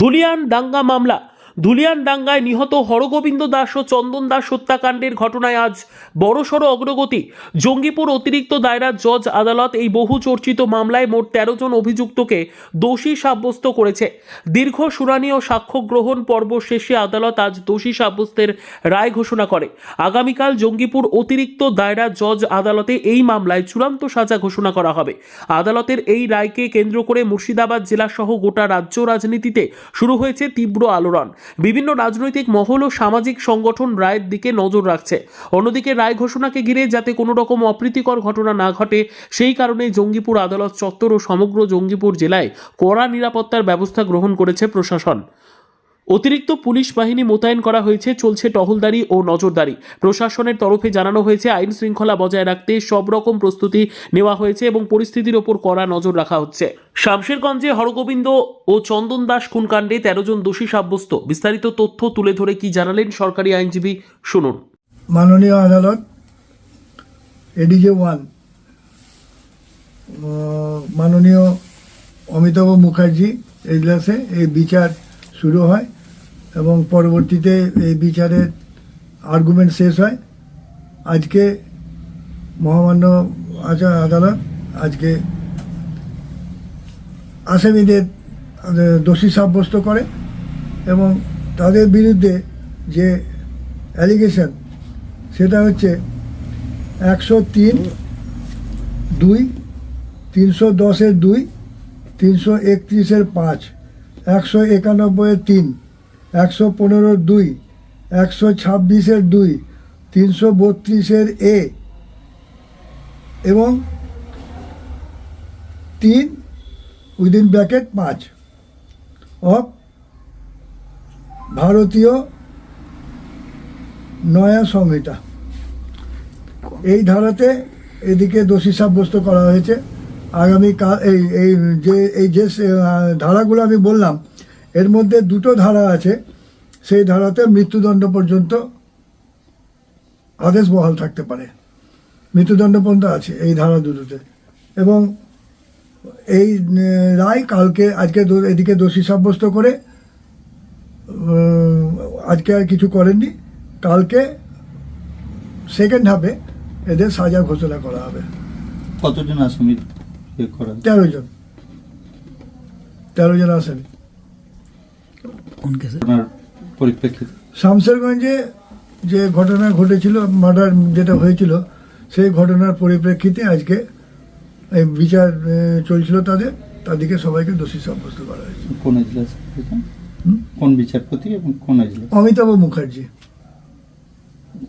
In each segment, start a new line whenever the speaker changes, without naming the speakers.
ধুলিয়ান দাঙ্গা মামলা। ধুলিয়ান দাঙ্গায় নিহত হরগোবিন্দ দাস ও চন্দন দাস হত্যাকাণ্ডের ঘটনায় আজ বড়সড় অগ্রগতি। জঙ্গিপুর অতিরিক্ত দায়রা জজ আদালত এই বহু চর্চিত মামলায় মোট তেরো জন অভিযুক্তকে দোষী সাব্যস্ত করেছে। দীর্ঘ শুনানি ও সাক্ষ্য গ্রহণ পর্ব শেষে আদালত আজ দোষী সাব্যস্তের রায় ঘোষণা করে। আগামীকাল জঙ্গিপুর অতিরিক্ত দায়রা জজ আদালতে এই মামলায় চূড়ান্ত সাজা ঘোষণা করা হবে। আদালতের এই রায়কে কেন্দ্র করে মুর্শিদাবাদ জেলাসহ গোটা রাজ্য রাজনীতিতে শুরু হয়েছে তীব্র আলোড়ন। বিভিন্ন রাজনৈতিক মহল ও সামাজিক সংগঠন রায়ের দিকে নজর রাখছে। অন্যদিকে রায় ঘোষণাকে ঘিরে যাতে কোনো রকম অপ্রীতিকর ঘটনা না ঘটে, সেই কারণে জঙ্গিপুর আদালত চত্বর ও সমগ্র জঙ্গিপুর জেলায় কড়া নিরাপত্তার ব্যবস্থা গ্রহণ করেছে প্রশাসন। অতিরিক্ত পুলিশ বাহিনী মোতায়েন করা হয়েছে, চলছে টহলদারি ও নজরদারি। প্রশাসনের তরফে জানানো হয়েছে, আইন শৃঙ্খলা বজায় রাখতে সব রকম প্রস্তুতি নেওয়া হয়েছে এবং পরিস্থিতির ওপর কড়া নজর রাখা হচ্ছে। শামশেরগঞ্জে হরগোবিন্দ ও চন্দন দাস খুনকাণ্ডে তেরো জন দোষী সাব্যস্ত। বিস্তারিত তথ্য তুলে ধরে কি জানালেন সরকারি আইনজীবী, শুনুন।
মাননীয় আদালত, এডিজে ওয়ান মাননীয় অমিতাভ মুখার্জি এজলাসে এই বিচার শুরু হয় এবং পরবর্তীতে এই বিচারের আর্গুমেন্ট শেষ হয়। আজকে মহামান্য আচার আদালত আজকে আসামিদের দোষী সাব্যস্ত করে এবং তাদের বিরুদ্ধে যে অ্যালিগেশন সেটা হচ্ছে একশো তিন, দুই, তিনশো দশের দুই, তিনশো একত্রিশের পাঁচ। একশো একানব্বইয়ের তিন, একশো পনেরোর দুই, একশো ছাব্বিশের দুই, তিনশো বত্রিশের এ এবং তিন উইদিন ব্র্যাকেট পাঁচ অফ ভারতীয় নয়া সংহিতা। এই ধারাতে এদিকে দোষী সাব্যস্ত করা হয়েছে। আগামী কাল এই এই যে এই যে ধারাগুলো আমি বললাম, এর মধ্যে দুটো ধারা আছে। সেই ধারাতে মৃত্যুদণ্ড পর্যন্ত আদেশ বহাল থাকতে পারে। মৃত্যুদণ্ড পর্যন্ত আছে এই ধারা দুটোতে। এবং এই রায় কালকে, আজকে এদিকে দোষী সাব্যস্ত করে আজকে আর কিছু করেননি। কালকে সেকেন্ড হাফে এদের সাজা ঘোষণা করা হবে।
কতজন আসামি?
তেরো জন। তেরো জন আসামি
ঘটনার পরিপ্রেক্ষিতে।
শামসেরগঞ্জে যে ঘটনা ঘটেছিল মার্ডার যেটা হয়েছিল সেই ঘটনার পরিপ্রেক্ষিতে আজকে এই বিচার চলছিল তাদের। তাদেরকে সবাইকে দোষী সাব্যস্ত করা হয়েছে।
কোন? কোন বিচারপতি এবং কোন
অমিতাভ মুখার্জি।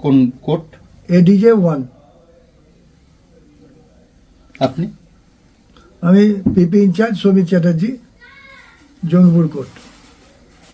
কোন কোর্ট?
ADJ one.
আপনি?
আমি PP incharge Samir Chatterjee Jangipur court.